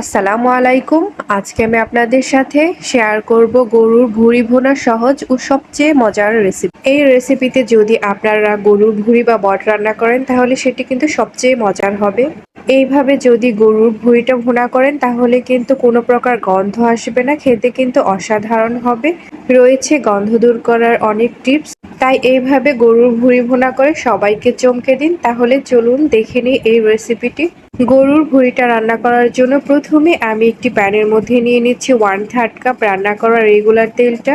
আসসালামু আলাইকুম। আজকে আমি আপনাদের সাথে শেয়ার করব গরুর ভুঁড়ি ভোনা সহজ ও সবচেয়ে মজার রেসিপি এই রেসিপিতে যদি আপনারা গরুর ভুঁড়ি বা বট রান্না করেন, তাহলে সেটি কিন্তু সবচেয়ে মজার হবে। এইভাবে যদি গরুর ভুঁড়িটা ভোনা করেন, তাহলে কিন্তু কোনো প্রকার গন্ধ আসবে না, খেতে কিন্তু অসাধারণ হবে। রয়েছে গন্ধ দূর করার অনেক টিপস তাই এইভাবে গরুর ভুঁড়ি ভোনা করে সবাইকে চমকে দিন। তাহলে চলুন দেখে নিই এই রেসিপিটি গরুর ভুঁড়িটা রান্না করার জন্য প্রথমে আমি একটি প্যানের মধ্যে নিয়ে নিচ্ছি ওয়ান থার্ড কাপ রান্না করা রেগুলার তেলটা।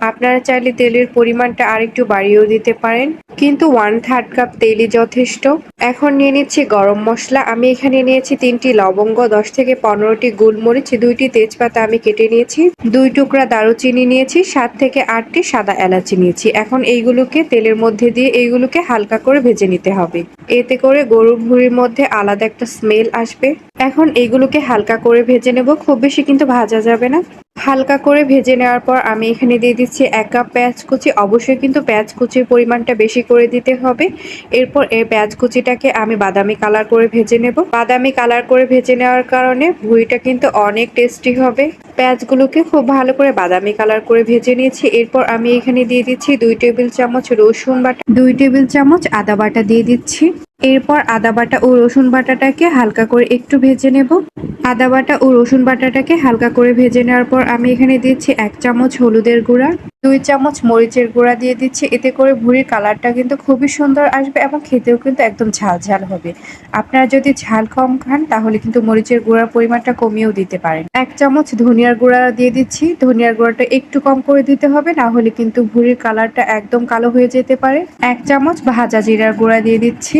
আপনারা চাইলে তেলের পরিমাণটা আরেকটু বাড়িয়েও দিতে পারেন। কিন্তু ওয়ান থার্ড কাপ তেলই যথেষ্ট। এখন নিয়ে নিচ্ছি গরম মশলা। আমি এখানে নিয়েছি তিনটি লবঙ্গ, দশ থেকে পনেরোটি গোলমরিচ, দুইটি তেজপাতা আমি কেটে নিয়েছি। দুই টুকরা দারুচিনি নিয়েছি, সাত থেকে আটটি সাদা এলাচি নিয়েছি। এখন এইগুলোকে তেলের মধ্যে দিয়ে এইগুলোকে হালকা করে ভেজে নিতে হবে। এতে করে গরুর ভুঁড়ির মধ্যে আলাদা একটা স্মেল আসবে। এখন এইগুলোকে হালকা করে ভেজে নেব। খুব বেশি কিন্তু ভাজা যাবে না। হালকা করে ভেজে নেওয়ার পর আমি এখানে দিয়ে দিচ্ছি এক কাপ পেঁয়াজ কুচি। অবশ্যই কিন্তু পেঁয়াজ কুচির পরিমাণটা বেশি করে দিতে হবে। এরপর এই পেঁয়াজ কুচিটাকে আমি বাদামি কালার করে ভেজে নেব। বাদামি কালার করে ভেজে নেওয়ার কারণে ভুঁড়িটা কিন্তু অনেক টেস্টি হবে। পেঁয়াজগুলোকে খুব ভালো করে বাদামি কালার করে ভেজে নিয়েছি। এরপর আমি এখানে দিয়ে দিচ্ছি দুই টেবিল চামচ রসুন বাটা। দুই টেবিল চামচ আদা বাটা দিয়ে দিচ্ছি। এরপর আদা বাটা ও রসুন বাটাটাকে হালকা করে একটু ভেজে নেব। আদা বাটা ও রসুন বাটাটাকে হালকা করে ভেজে নেওয়ার পর আমি এখানে দিচ্ছি এক চামচ হলুদের গুঁড়া, দুই চামচ মরিচের গুঁড়া দিয়ে দিচ্ছি। এতে করে ভুঁড়ির কালারটা কিন্তু খুবই সুন্দর আসবে এবং খেতেও কিন্তু একদম ঝাল ঝাল হবে। আপনারা যদি ঝাল কম খান, তাহলে কিন্তু মরিচের গুঁড়ার পরিমাণটা কমিয়েও দিতে পারেন। এক চামচ ধনিয়ার গুঁড়া দিয়ে দিচ্ছি। ধনিয়ার গুঁড়াটা একটু কম করে দিতে হবে, না হলে কিন্তু ভুঁড়ির কালারটা একদম কালো হয়ে যেতে পারে। এক চামচ ভাজা জিরার গুঁড়া দিয়ে দিচ্ছি।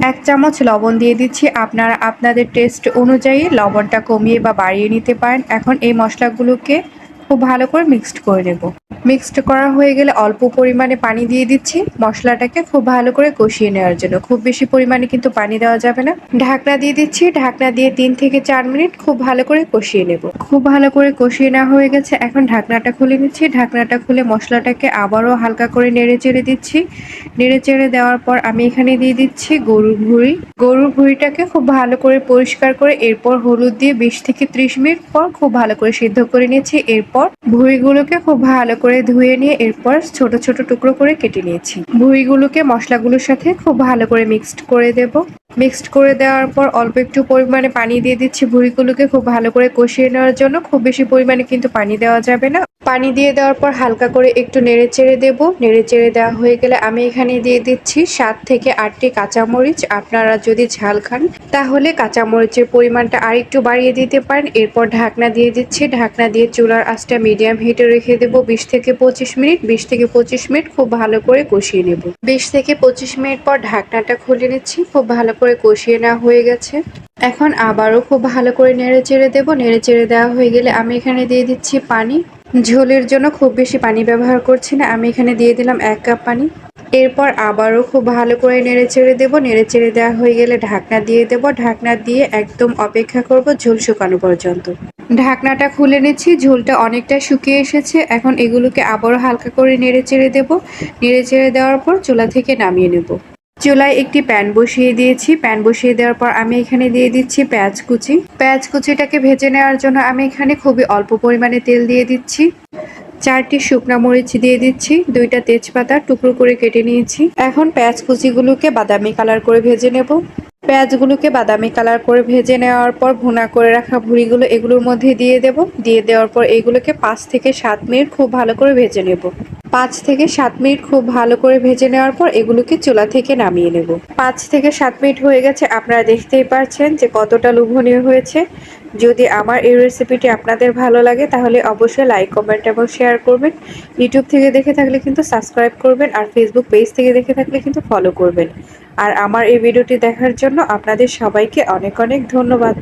এক চামচ লবণ দিয়ে দিচ্ছি। আপনারা আপনাদের টেস্ট অনুযায়ী লবণটা কমিয়ে বা বাড়িয়ে নিতে পারেন। এখন এই মশলাগুলোকে খুব ভালো করে মিক্সড করে নেব। মিক্সড করা হয়ে গেলে অল্প পরিমাণে পানি দিয়ে দিচ্ছি। মশলাটাকে খুব ভালো করে কষিয়ে নেওয়ার জন্য। খুব বেশি পরিমাণে কিন্তু পানি দেওয়া যাবে না। ঢাকনা দিয়ে দিচ্ছি। ঢাকনা দিয়ে তিন থেকে চার মিনিট খুব ভালো করে কষিয়ে নেব। খুব ভালো করে কষিয়ে নেওয়া হয়ে গেছে। এখন ঢাকনাটা খুলে নিচ্ছি। ঢাকনাটা খুলে মশলাটাকে আবারও হালকা করে নেড়ে চেড়ে দিচ্ছি। নেড়ে চেড়ে দেওয়ার পর আমি এখানে দিয়ে দিচ্ছি গরুর ভুঁড়ি। গরুর ভুঁড়িটাকে খুব ভালো করে পরিষ্কার করে এরপর হলুদ দিয়ে বিশ থেকে ত্রিশ মিনিট পর খুব ভালো করে সিদ্ধ করে নিয়েছি এরপর ভুঁড়িগুলোকে খুব ভালো করে ধুয়ে নিয়ে এরপর ছোট ছোট টুকরো করে কেটে নিয়েছি। ভুঁড়িগুলোকে মশলাগুলোর সাথে খুব ভালো করে মিক্সড করে দেব। মিক্সড করে দেওয়ার পর অল্প একটু পরিমাণে পানি দিয়ে দিচ্ছি ভুঁড়িগুলোকে। খুব ভালো করে কষিয়ে নেওয়ার জন্য খুব বেশি পরিমাণে কিন্তু পানি দেওয়া যাবে না। পানি দিয়ে দেওয়ার পর হালকা করে একটু নেড়ে চেড়ে দেবো। নেড়ে চেড়ে দেওয়া হয়ে গেলে আমি এখানে দিয়ে দিচ্ছি সাত থেকে আটটি কাঁচামরিচ। আপনারা যদি ঝাল খান, তাহলে কাঁচামরিচের পরিমাণটা আর একটু বাড়িয়ে দিতে পারেন। এরপর ঢাকনা দিয়ে দিচ্ছি। ঢাকনা দিয়ে চুলার আঁচটা মিডিয়াম হিটে রেখে দেবো। বিশ থেকে পঁচিশ মিনিট। বিশ থেকে পঁচিশ মিনিট খুব ভালো করে কষিয়ে নেব। বিশ থেকে পঁচিশ মিনিট পর ঢাকনাটা খুলে নিচ্ছি। খুব ভালো করে কষিয়ে নেওয়া হয়ে গেছে। এখন আবারও খুব ভালো করে নেড়ে চেড়ে দেবো। নেড়ে চেড়ে দেওয়া হয়ে গেলে আমি এখানে দিয়ে দিচ্ছি পানি। ঝোলের জন্য খুব বেশি পানি ব্যবহার করছি না। আমি এখানে দিয়ে দিলাম এক কাপ পানি। এরপর আবারও খুব ভালো করে নেড়ে চেড়ে দেবো। নেড়ে চেড়ে দেওয়া হয়ে গেলে ঢাকনা দিয়ে দেবো। ঢাকনা দিয়ে একদম অপেক্ষা করব ঝোল শুকানো পর্যন্ত। ঢাকনাটা খুলে নিচ্ছি। ঝোলটা অনেকটা শুকিয়ে এসেছে। এখন এগুলোকে আবারও হালকা করে নেড়ে চেড়ে দেবো। নেড়ে চেড়ে দেওয়ার পর চুলা থেকে নামিয়ে নেব। চুলায় একটি প্যান বসিয়ে দিয়েছি। প্যান বসিয়ে দেওয়ার পর আমি এখানে দিয়ে দিচ্ছি পেঁয়াজ কুচি। পেঁয়াজ কুচিটাকে ভেজে নেওয়ার জন্য আমি এখানে খুবই অল্প পরিমাণে তেল দিয়ে দিচ্ছি। চারটি শুকনা মরিচ দিয়ে দিচ্ছি। দুইটা তেজপাতা টুকরো করে কেটে নিয়েছি। এখন পেঁয়াজ কুচিগুলোকে বাদামি কালার করে ভেজে নেব। পেঁয়াজগুলোকে বাদামি কালার করে ভেজে নেওয়ার পর ভুনা করে রাখা ভুড়িগুলো এগুলোর মধ্যে দিয়ে দেব। দিয়ে দেওয়ার পর এগুলোকে পাঁচ থেকে সাত মিনিট খুব ভালো করে ভেজে নেব। পাঁচ থেকে সাত মিনিট খুব ভালো করে ভেজে নেওয়ার পর এগুলোকে চুলা থেকে নামিয়ে নেব। পাঁচ থেকে সাত মিনিট হয়ে গেছে, আপনারা দেখতেই পারছেন যে কতটা লোভনীয় হয়েছে। যদি আমার এই রেসিপিটি আপনাদের ভালো লাগে, তাহলে অবশ্যই লাইক, কমেন্ট এবং শেয়ার করবেন। ইউটিউব থেকে দেখে থাকলে কিন্তু সাবস্ক্রাইব করবেন আর ফেসবুক পেজ থেকে দেখে থাকলে কিন্তু ফলো করবেন। আর আমার এই ভিডিওটি দেখার জন্য আপনাদের সবাইকে অনেক অনেক ধন্যবাদ।